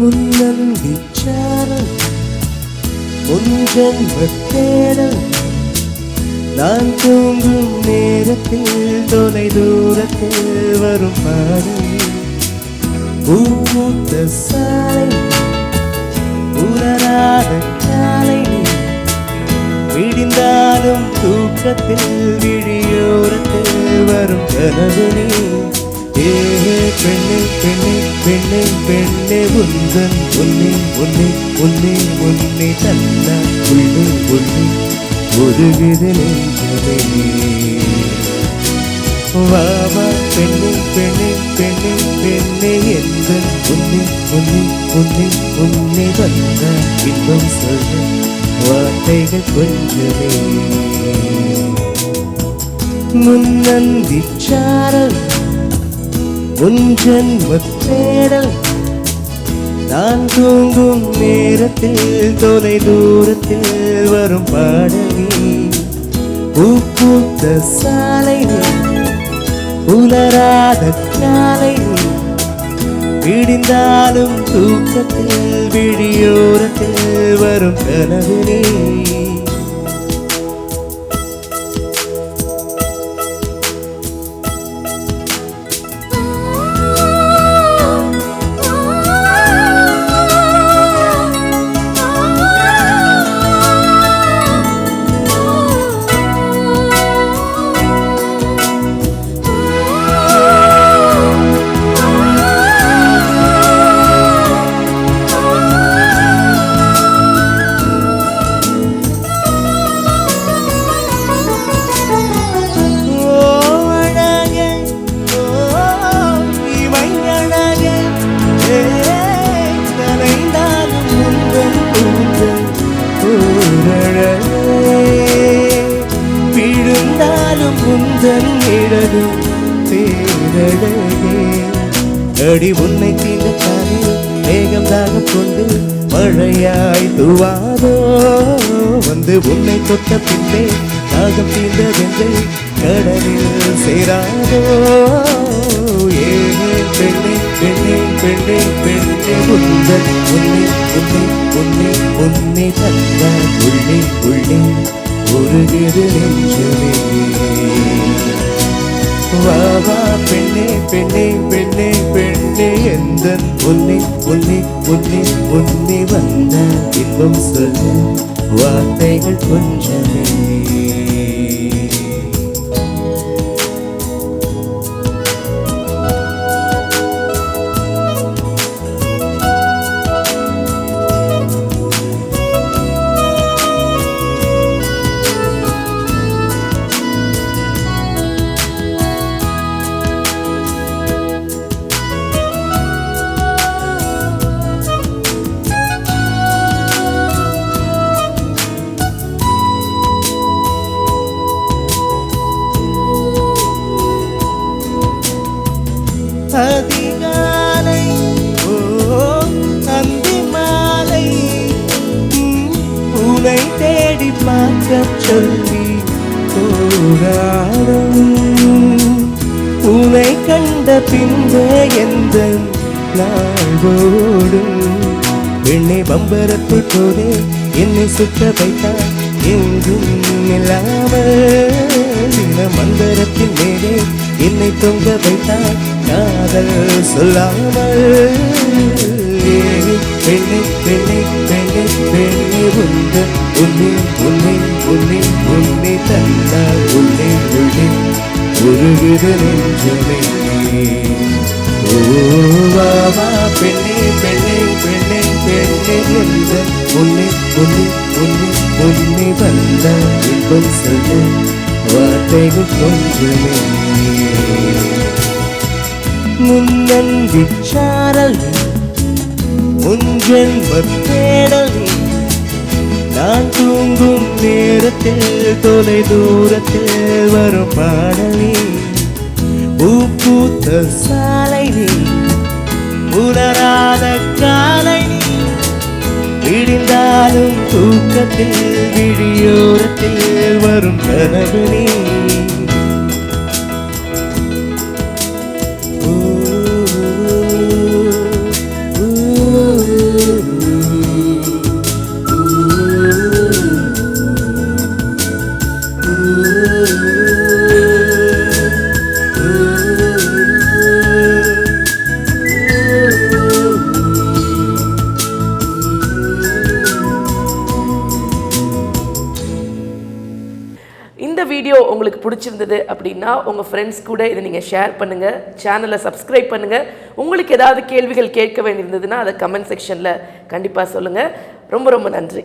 உன்னன் விச்சாரம் உன் ஜென்மத்தேடல் நான் தூங்கும் நேரத்தில் தொலை தூரத்தில் வரும் பாடல் பூத்த சாலை உணராத காலை விடிந்தாலும் தூக்கத்தில் விழியோரத்தில் வரும் கனவு நீ ஏ பெண்ணே பெண்ணே பெண்ணே பெண்ணே உந்தன் ஒன்னே ஒன்னே ஒன்னே ஒன்னே தன்னா உள்ளே உள்ளே ஒருகுது நெஞ்சமே வாவா பெண்ணே பெண்ணே பெண்ணே பெண்ணே எந்த ஒன்னே ஒன்னே ஒன்னே ஒன்னே வந்த இன்பம் சொல்ல வார்த்தைகள் கொஞ்சமே. முன்னந்தி சாரல் உன் ஜென்மத் தேடல். நான் தூங்கும் நேரத்தில் தொலை தூரத்தில் வரும் பாடலி பூ பூத்த சாலை உலராத காலையில் விடிந்தாலும் தூக்கத்தில் விழியோரத்தில் வரும் கனவு நீ விழுந்தாலும் இடது பேரழகே அடி உன்னை தீண்டத்தானே காலில் மேகம் தாக கொண்டு மழையாய் துவாதோ. வந்து உன்னை தொட்ட பின்னே தாகம் தீர்ந்ததென்று கடலில் சேராதோ. ஏ பெண்ணே பெண்ணே பெண்ணே பெண்ணே. உன்னை உன்னை உன்னை உன்னை உள்ளே உள்ளே. நெஞ்சமே. வாவா பெண்ணே பெண்ணே பெண்ணே பெண்ணே எந்த உன்னை உன்னை உன்னை உன்னை வந்த இன்பம் சொல்ல வார்த்தைகள் கொஞ்சமே. அதிகாலை. ஓ அந்தி மாலை. உனை தேடி பார்க்க சொல்லி போராடும் உனை கண்ட பின்பே எந்த நாள் ஓடும் பெண்ணை பம்பரத்தை போதே என்னை சுத்த வைத்தார் எங்கும் இல்லாமல் தின மந்தரத்தின் மேலே என்னை தொங்க வைத்தான் காதல் சொல்லாமல். பெண்ணை பெண்ணை பெண்ணை பெண்ணை உண்டு. உன்னை உன்னை உன்னை உன்னை தந்தால் உன்னை உள்ளே உருகுது நெஞ்சமே ஓ பெண்ணே பெண்ணே பெண்ணே பெண்ணே என்ற உன்னை உன்னை உன்னை உன்னை வந்த இன்பம் சொல்ல. வார்த்தைகள் கொஞ்சமே முன்னந்தி சாரல் உன் ஜென்மத் நான் தூங்கும் நேரத்தில் தொலை தூரத்தில் வரும் பாடலே பூ பூத்த சாலை நீ உணராத காலை நீ. விடிந்தாலும் தூக்கத்தில் விழியோரத்தில் வரும் கனவு நீ. வீடியோ உங்களுக்கு பிடிச்சிருந்தது அப்படின்னா உங்கள் ஃப்ரெண்ட்ஸ் கூட இதை நீங்கள் ஷேர் பண்ணுங்கள் சேனலை சப்ஸ்கிரைப் பண்ணுங்கள் உங்களுக்கு ஏதாவது கேள்விகள் கேட்க வேண்டியிருந்ததுன்னா அதை கமெண்ட் செக்ஷனில் கண்டிப்பாக சொல்லுங்கள் ரொம்ப ரொம்ப நன்றி.